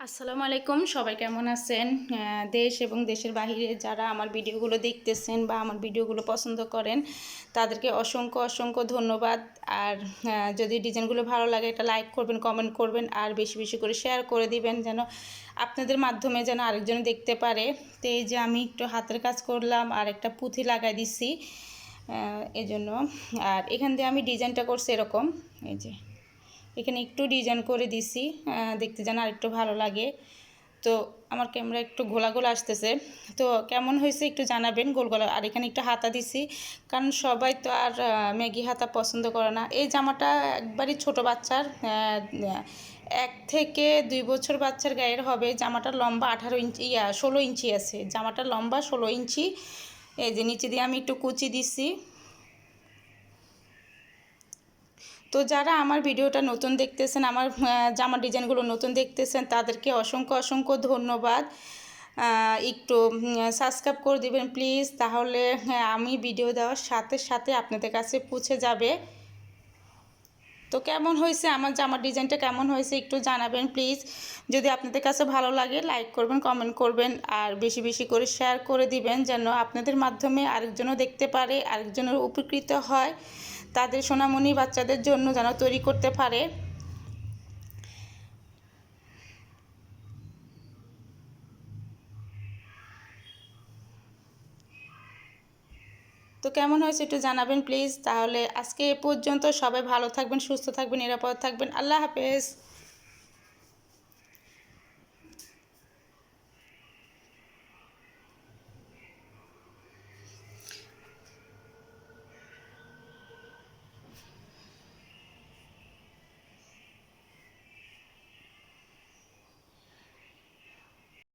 আসসালামু আলাইকুম, সবাই কেমন আছেন? দেশ এবং দেশের বাহিরে যারা আমার ভিডিওগুলো দেখতেছেন বা আমার ভিডিওগুলো পছন্দ করেন, তাদেরকে অসংখ্য অসংখ্য ধন্যবাদ। আর যদি ডিজাইনগুলো ভালো লাগে এটা লাইক করবেন, কমেন্ট করবেন, আর বেশি বেশি করে শেয়ার করে দিবেন যেন আপনাদের মাধ্যমে যেন আরেকজন দেখতে পারে। তো এই যে আমি একটু হাতের কাজ করলাম, আর একটা পুঁথি লাগাই দিছি এজন্য। আর এখান দিয়ে আমি ডিজাইনটা করছি এরকম, এই যে। এখানে একটু ডিজাইন করে দিছি দেখতে যেন আরেকটু ভালো লাগে। তো আমার ক্যামেরা একটু গোলা গোলা আসতেছে। তো কেমন হয়েছে একটু জানাবেন গোল গোলা। আর এখানে একটু হাতা দিছি, কারণ সবাই তো আর ম্যাগি হাতা পছন্দ করে না। এই জামাটা একবারই ছোট বাচ্চার এক থেকে দুই বছর বাচ্চার গায়ের হবে। জামাটার লম্বা আঠারো ইঞ্চি, ইয়া, ষোলো ইঞ্চি আছে। জামাটার লম্বা ষোলো ইঞ্চি। এই যে নিচে দিয়ে আমি একটু কুচি দিছি। তো যারা আমার ভিডিওটা নতুন দেখতেছেন আমার জামার ডিজাইনগুলো নতুন দেখতেছেন তাদেরকে অসংখ্য অসংখ্য ধন্যবাদ। একটু সাবস্ক্রাইব করে দেবেন প্লিজ তাহলে হ্যাঁ, আমি ভিডিও দেওয়ার সাথে সাথে আপনাদের কাছে পৌঁছে যাবে। তো কেমন হয়েছে? আমার জামার ডিজাইনটা কেমন হয়েছে? একটু জানাবেন প্লিজ যদি আপনাদের কাছে ভালো লাগে লাইক করবেন কমেন্ট করবেন, আর বেশি বেশি করে শেয়ার করে দিবেন, যেন আপনাদের মাধ্যমে আরেকজনও দেখতে পারে আরেকজনের উপকৃত হয়, তাদের সোনামণি বাচ্চাদের জন্য যেন তৈরি করতে পারে। তো কেমন হয়েছে একটু জানাবেন প্লিজ তাহলে আজকে এ পর্যন্ত সবাই ভালো থাকবেন, সুস্থ থাকবেন, নিরাপদ থাকবেন। আল্লাহ হাফেজ।